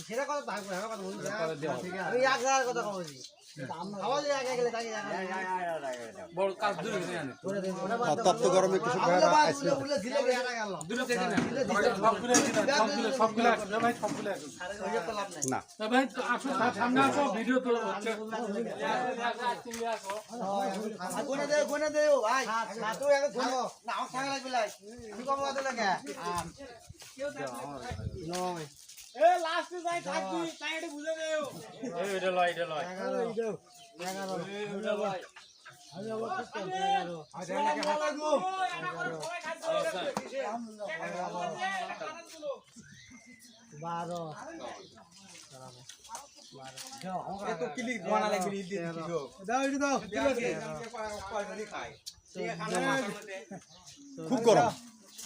সেটা কথা থাকবে আমার কথা বলছি। আমি এক হাজার কথা বলছি। আমার যে এক এক গেলে তাই বড় কাজ দূরে নিয়ে আনে তপ্ত গরমে কিছু না ভাই আসো সামনে আসো ভিডিও তো হচ্ছে। ভাই। আগে গুনে না আমার সঙ্গে লাগবে লাই। তুই কম লাগে। নয় এ লাস্টে যাই থাকবি তাই এটা খুব গরম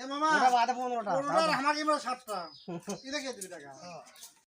ওটা বাদে আমার আমাকে 7টা এটা কে দিবি টাকা?